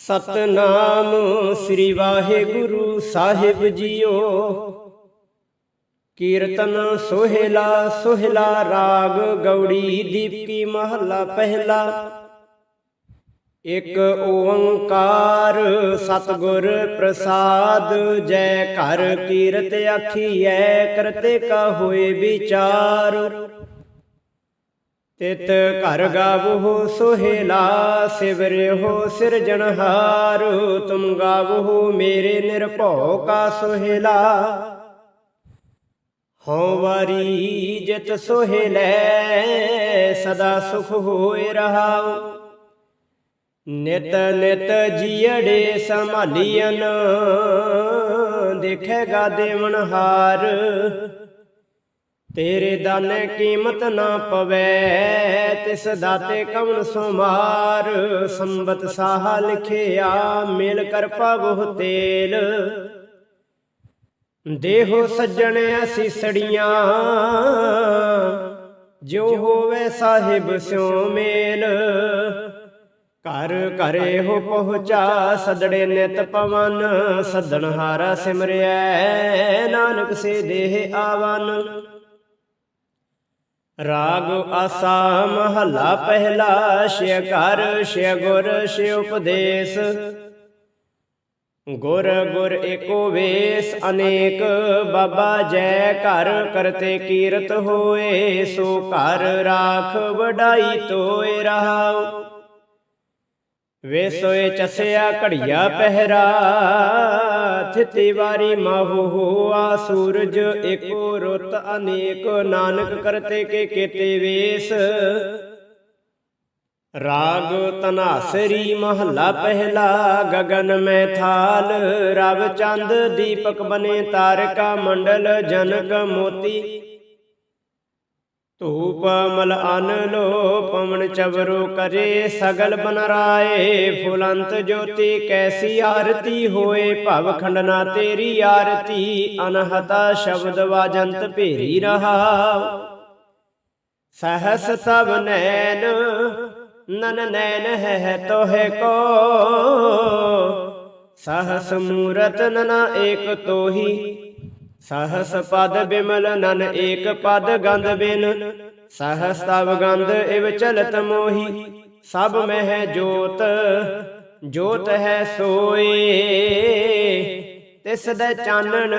ਸਤਨਾਮ ਸ੍ਰੀ ਵਾਹਿਗੁਰੂ ਸਾਹਿਬ ਜੀਓ। ਕੀਰਤਨ ਸੋਹਿਲਾ ਸੋਹਿਲਾ ਰਾਗ ਗੌੜੀ ਦੀਪਕੀ ਮਹੱਲਾ ਪਹਿਲਾ। ਇਕ ਓੰਕਾਰ ਸਤਿਗੁਰ ਪ੍ਰਸਾਦ, ਜੈ ਘਰ ਕੀਰਤ ਆਖੀਐ ਕਰਤੇ ਕਾ ਹੋਏ ਵਿਚਾਰ। ਤਿਤ ਘਰ ਗਾਵਹੁ ਸੋਹਿਲਾ ਸਿਵਰਿਓ ਸਿਰਜਣਹਾਰ ਤੁਮ ਗਾਵਹੁ ਮੇਰੇ ਨਿਰਭਉ ਕਾ ਸੋਹਿਲਾ। ਹਉ ਵਾਰੀ ਜਿਤ ਸੋਹਿਲੈ ਸਦਾ ਸੁਖ ਹੋਏ ਰਹਾਉ। ਨਿਤ ਨਿਤ ਜੀੜੇ ਸੰਭਾਲੀਨ ਦੇਖੇਗਾ ਦੇਵਨ ਹਾਰ। ਤੇਰੇ ਦਾਨੇ ਕੀਮਤ ਨਾ ਪਵੈ, ਤਿਸ ਦਾਤੇ ਕਵਨ ਸੁਮਾਰ? ਸੰਬਤ ਸਾਹ ਲਿਖਿਆ, ਮੇਲ ਕਰ ਪਾਵੋ ਤੇਲ। ਦੇਹੋ ਸੱਜਣ ਅਸੀਸੜੀਆਂ ਜੋ ਹੋਵੇ ਸਾਹਿਬ ਸਿਉ ਮੇਲ। ਘਰ ਘਰੇ ਹੋ ਪਹੁੰਚਾ, ਸਦੜੇ ਨਿਤ ਪਵਨ, ਸਦਣ ਹਾਰਾ ਸਿਮਰਿਐ, ਨਾਨਕ ਸੇ ਦੇਹ ਆਵਨ। ਰਾਗ ਆਸਾ ਮਹੱਲਾ ਪਹਿਲਾ ਸ਼ਿਅ ਘਰ ਸ਼ਿਅ ਗੁਰ ਸ਼ਿਅ ਉਪਦੇਸ਼। ਗੁਰ ਗੁਰ ਏਕੋ ਵੇਸ, ਅਨੇਕ, ਬਾਬਾ ਜੈ ਘਰ, ਕਰਤੇ ਕੀਰਤ ਹੋਏ, ਸੋ ਘਰ ਰਾਖ ਵਡਾਈ ਤੋਏ ਰਹਾਉ। ਵੇ ਸੋਏ ਚਸਿਆ ਘੜੀਆ ਪਹਿਰਾ, ਥਿਤੀ ਵਾਰੀ ਮਾਹੂ ਹੋਆ ਸੂਰਜ, ਏਕੋ ਰੁੱਤ ਅਨੇਕ ਨਾਨਕ ਕਰਤੇ ਕੇ ਕੀਤੇ ਵੇਸ। ਰਾਗ ਤਨਾਸਰੀ ਮਹੱਲਾ ਪਹਿਲਾ, ਗਗਨ ਮੈਂ ਥਾਲ, ਰਵ ਚੰਦ ਦੀਪਕ ਬਨੇ ਤਾਰਕਾ ਮੰਡਲ ਜਨਕ ਮੋਤੀ। ਧੂਪ ਮਲ ਅਨ ਲੋ, ਪਵਨ ਚਵਰੋ ਕਰੇ ਸਗਲ ਬਨ ਰਾਏ ਫੁਲੰਤ ਜੋਤੀ ਕੈਸੀ ਆਰਤੀ ਹੋਏ, ਭਵ ਖੰਡਨਾ ਤੇਰੀ ਆਰਤੀ। ਅਨਹਤਾ ਸ਼ਬਦ ਵਾਜੰਤ ਭੇਰੀ ਰਹਾ। ਸਹਸ ਤਬ ਨੈਣ, ਨਨ ਨੈਣ ਹੈ ਤੋਹਿ ਕੋ। ਸਹਸ ਮੂਰਤ ਨਨ ਏਕ ਤੋਹੀ ਸਹਸ ਪਦ ਬਿਮਲ ਨਨ ਏਕ ਪਦ ਗੰਧ ਬਿਨ। ਸਹਸ ਤਵ ਗੰਧ ਇਵ ਚਲਤ ਮੋਹੀ, ਸਭ ਮਹਿ ਜੋਤ ਜੋਤ ਹੈ ਸੋਏ। ਤਿਸ ਦੇ ਚਾਨਣ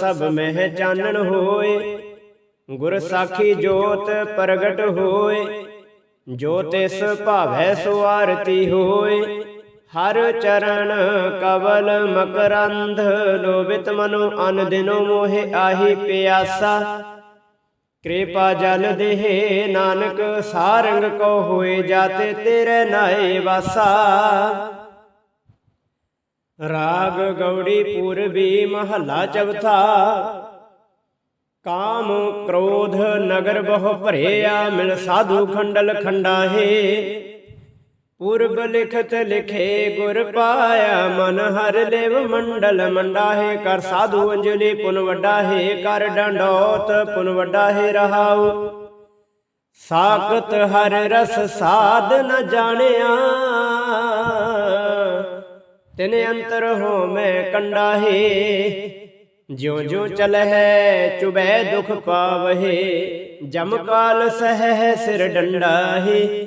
ਸਭ ਮਹਿ ਚਾਨਣ ਹੋਏ। ਗੁਰ ਸਾਖੀ ਜੋਤ ਪ੍ਰਗਟ ਹੋਏ, ਜੋ ਤਿਸ ਭਾਵੈ ਸੋ ਆਰਤੀ ਹੋਏ। ਹਰ ਚਰਨ ਕਵਲ ਮਕਰੰਧ ਲੋਭਿਤ ਮਨੋ ਅਨ ਦਿਨੋ ਮੋਹਿ ਆਹੀ ਪਿਆਸਾ। ਕਿਰਪਾ ਜਲ ਦੇਹ ਨਾਨਕ, ਸਾਰੰਗ ਕੋ ਹੋਏ ਜਾਤੇ ਤੇਰੇ ਨਾਏ ਵਾਸਾ। ਰਾਗ ਗੌੜੀ ਪੂਰਬੀ ਮਹੱਲਾ ਚੌਥਾ। ਕਾਮ ਕ੍ਰੋਧ ਨਗਰ ਬਹੁ ਭਰਿਆ, ਮਿਲ ਸਾਧੂ ਖੰਡਲ ਖੰਡਾਹੇ। ਪੁਰਬ ਲਿਖਤ ਲਿਖੇ ਗੁਰ ਪਾਇਆ ਮਨ ਹਰ ਲੇਵ ਮੰਡਲ ਮੰਡਾਹੇ ਕਰ ਸਾਧੂ ਅੰਜਲੀ ਪੁਨ ਵੱਡਾਹੇ ਕਰ ਡੰਡੋਤ ਪੁਨ ਵੱਡਾਹੇ ਰਹਾਉ। ਸਾਖਤ ਹਰ ਰਸ ਸਾਧ ਨ ਜਾਣਿਆ। ਤਿਨ ਅੰਤਰ ਹੋ ਮੈਂ ਕੰਡਾਹੇ। ਜਿਉ ਜਿਉ ਚਲਹਿ ਚੁਬੈ ਦੁਖ ਪਾਵਹਿ। ਜਮ ਕਾਲ ਸਹਿ ਸਿਰ ਡੰਡਾਹੇ।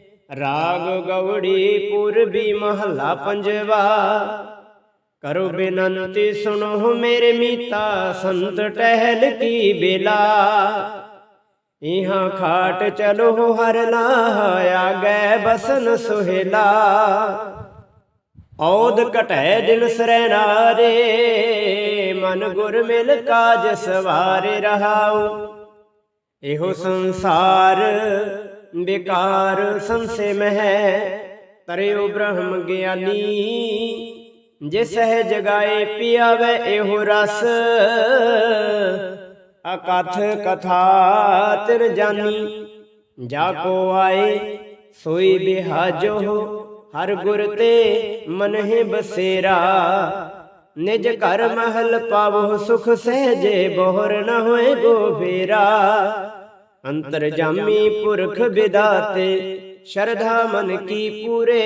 ਰਾਗ ਗਵੜੀ ਪੂਰਬੀ ਮਹੱਲਾ ਪੰਜਵਾ। ਕਰੋ ਬੇਨੰਤੀ ਸੁਣੋ ਮੇਰੇ ਮੀਤਾ, ਸੰਤ ਟਹਿਲ ਕੀ ਬੇਲਾ। ਇਹਾਂ ਖਾਟ ਚਲੋ ਹਰ ਲਾਇਆ ਗੈ ਬਸਨ ਸੁਹੇਲਾ। ਔਦ ਘਟੈ ਦਿਨ ਸਰੈਨਾਰੇ ਮਨ ਗੁਰ ਮਿਲ ਕਾਜ ਸਵਾਰੇ ਰਹਾਉ। ਇਹੋ ਸੰਸਾਰ ਬੇਕਾਰ ਸੰਸੇ ਮਹਿ ਤਰਿਓ ਬ੍ਰਹਮ ਗਿਆਨੀ। ਜੇ ਸਹਿ ਜਗਾਏ ਪੀਆਵੇ ਇਹੋ ਰਸ, ਅਕਥ ਕਥਾ ਤਿਰ ਜਾਨੀ। ਜਾ ਕੋ ਆਏ, ਸੋਈ ਬਿਹਾਜੋ ਹਰ ਗੁਰ ਤੇ ਮਨਹਿ ਬਸੇਰਾ। ਨਿਜ ਘਰ ਮਹਲ ਪਾਵੋ ਸੁਖ ਸਹਿਜੇ, ਬੋਹਰ ਨ ਹੋਏ ਗੋਬੇਰਾ ਫੇਰਾ ਜਾਮੀ ਪੁਰਖ ਵਿਦਾਤੇ, ਸ਼ਰਧਾ ਮਨ ਕੀ ਪੂਰੇ।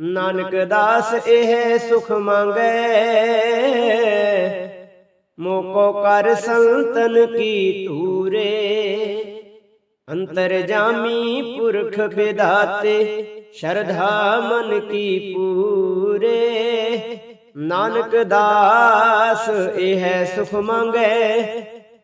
ਨਾਨਕ ਦਾਸ ਇਹ ਸੁਖ ਮੰਗੈ। ਮੋਕੋ ਕਰ ਸੰਤਨ ਕੀ ਧੂਰੇ। ਅੰਤਰ ਜਾਮੀ ਪੁਰਖ ਵਿਦਾਤੇ, ਸ਼ਰਧਾ ਮਨ ਕੀ ਪੂਰੇ। ਨਾਨਕ ਦਾਸ ਇਹ ਸੁਖ ਮੰਗੈ।